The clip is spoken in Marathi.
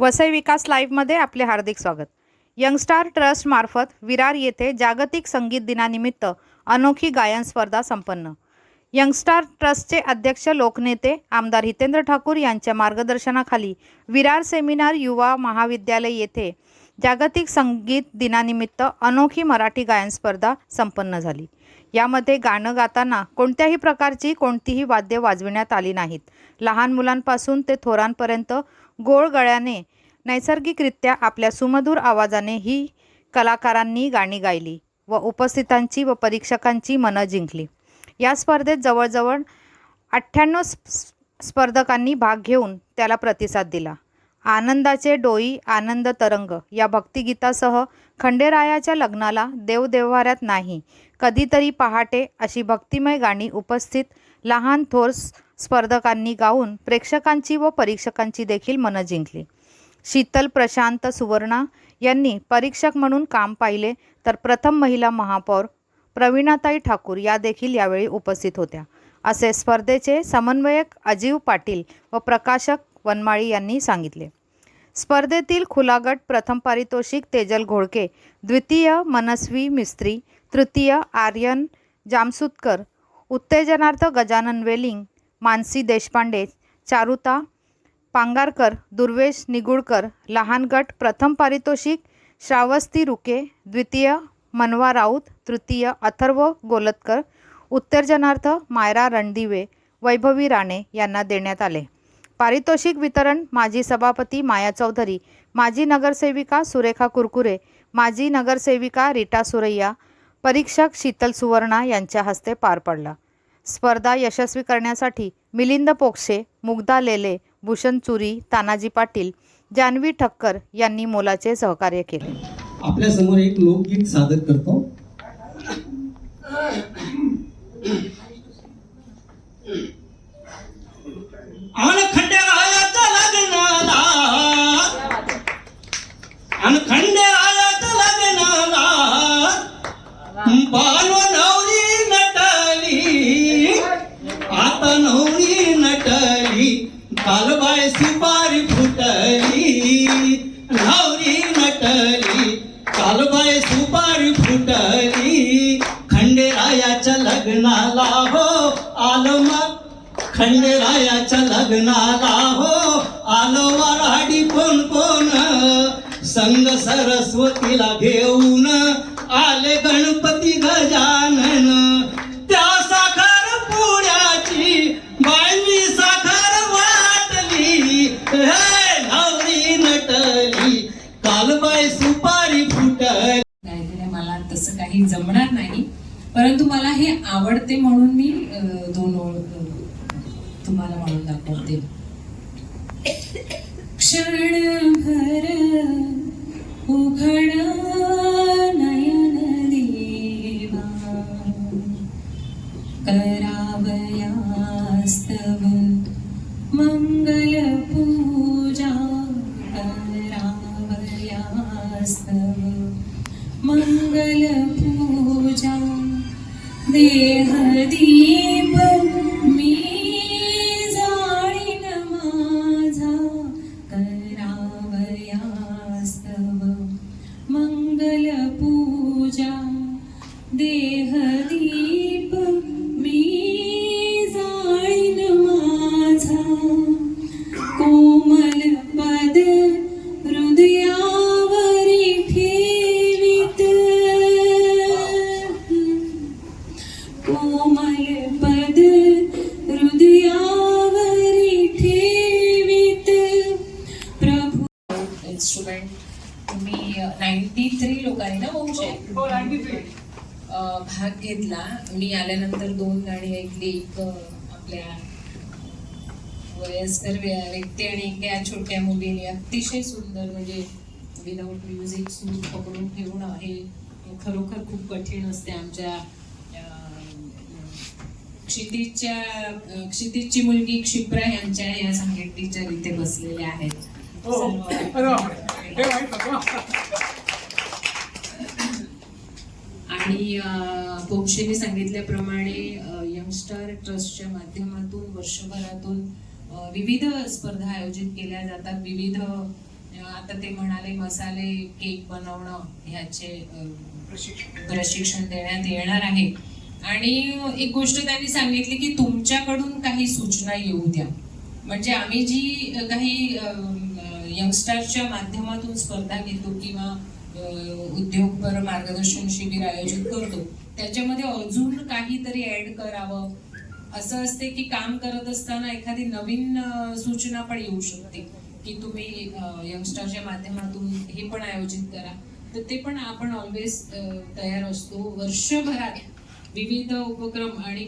वसई विकास लाईव्हमध्ये आपले हार्दिक स्वागत. यंगस्टार ट्रस्टमार्फत विरार येथे जागतिक संगीत दिनानिमित्त अनोखी गायन स्पर्धा संपन्न. यंगस्टार ट्रस्टचे अध्यक्ष लोकनेते आमदार हितेंद्र ठाकूर यांच्या मार्गदर्शनाखाली विरार सेमिनार युवा महाविद्यालय येथे जागतिक संगीत दिनानिमित्त अनोखी मराठी गायन स्पर्धा संपन्न झाली. यामध्ये गाणं गाताना कोणत्याही प्रकारची कोणतीही वाद्य वाजविण्यात आली नाहीत. लहान मुलांपासून ते थोरांपर्यंत गोळ गळ्याने नैसर्गिकरित्या आपल्या सुमधुर आवाजाने ही कलाकारांनी गाणी गायली व उपस्थितांची व परीक्षकांची मनं जिंकली. या स्पर्धेत जवळजवळ अठ्ठ्याण्णव स्पर्धकांनी भाग घेऊन त्याला प्रतिसाद दिला. आनंदाचे डोई आनंद तरंग या भक्तिगीतासह खंडेरायाच्या लग्नाला देवदेव्हाऱ्यात नाही कधीतरी पहाटे अशी भक्तिमय गाणी उपस्थित लहान थोर स्पर्धकांनी गाऊन प्रेक्षकांची व परीक्षकांची देखील मनं जिंकली. शीतल प्रशांत सुवर्णा यांनी परीक्षक म्हणून काम पाहिले तर प्रथम महिला महापौर प्रवीणाताई ठाकूर या देखील यावेळी उपस्थित होत्या. असे स्पर्धेचे समन्वयक अजीव पाटील व प्रकाशक वनमाळी यांनी सांगितले. स्पर्धेतील खुला गट प्रथम पारितोषिक तेजल घोळके द्वितीय मनस्वी मिस्त्री तृतीय आर्यन जामसुतकर उत्तेजनार्थ गजानन वेलिंग मानसी देशपांडे चारुता पांगारकर दुर्वेश निगुडकर लहान गट प्रथम पारितोषिक श्रावस्ती रुके द्वितीय मनवा राऊत तृतीय अथर्व गोलतकर उत्तेजनार्थ मायरा रणदिवे वैभवी राणे यांना देण्यात आले. पारितोषिक वितरण माजी सभापती माया चौधरी माजी नगरसेविका सुरेखा कुरकुरे माजी नगरसेविका रीटा सुरैया परीक्षक शीतल सुवर्णा यांच्या हस्ते पार पडला. स्पर्धा यशस्वी करण्यासाठी मिलिंद पोक्षे मुग्धा लेले भूषण चुरी तानाजी पाटील जानवी ठक्कर यांनी मोलाचे सहकार्य केले. आपल्यासमोर एक लोकगीत सादर करतो. अन कालबाय फुटली. खंडेरायाच्या लग्नाला हो आलम मग खंडेरायाच्या लग्नाला हो आलो वराडी कोण कोण. संग सरस्वतीला घेऊन आले गणपती गजा. परंतु मला हे आवडते म्हणून मी दोन ओळ तुम्हाला म्हणून दाखवते. क्षणभर उघड देहदीप मी जाळीन माझा. कोमल पद हृदयावरी ठेवित. कोमल पद हृदयावरी ठेवित. प्रभू इन्स्ट्रुमेंट. तुम्ही नाईन्टी थ्री लोकांनी ना बहुशे भाग घेतला. मी आल्यानंतर दोन गाणी ऐकली. एक आपल्या वयस्कर व्य- व्यक्ती आणि एका छोट्या मुलीने अतिशय सुंदर म्हणजे विदाऊट म्युझिक सूर पकडून ठेवणं हे खरोखर खूप कठीण असते आमच्या क्षितिजच्या क्षितिजची मुलगी क्षिप्रा यांच्या या संगीत टीचर इथे बसलेल्या आहेत. आणि पोक्षेने सांगितल्याप्रमाणे यंगस्टर ट्रस्टच्या माध्यमातून वर्षभरातून विविध स्पर्धा आयोजित केल्या जातात. विविध आता ते म्हणाले मसाले केक बनवणं ह्याचे प्रशिक्षण. देण्यात येणार आहे. आणि एक गोष्ट त्यांनी सांगितली की तुमच्याकडून काही सूचना येऊ द्या. म्हणजे आम्ही जी काही यंगस्टरच्या माध्यमातून स्पर्धा घेतो किंवा उद्योगपर मार्गदर्शन शिबिर आयोजित करतो. त्याच्यामध्ये अजून काहीतरी ऍड करावं. असं असते की काम करत असताना एखादी नवीन सूचना पण येऊ शकते. की तुम्ही यंगस्टरच्या माध्यमातून हे पण आयोजित करा. तर ते पण आपण ऑलवेज तयार असतो. वर्षभरात विविध उपक्रम आणि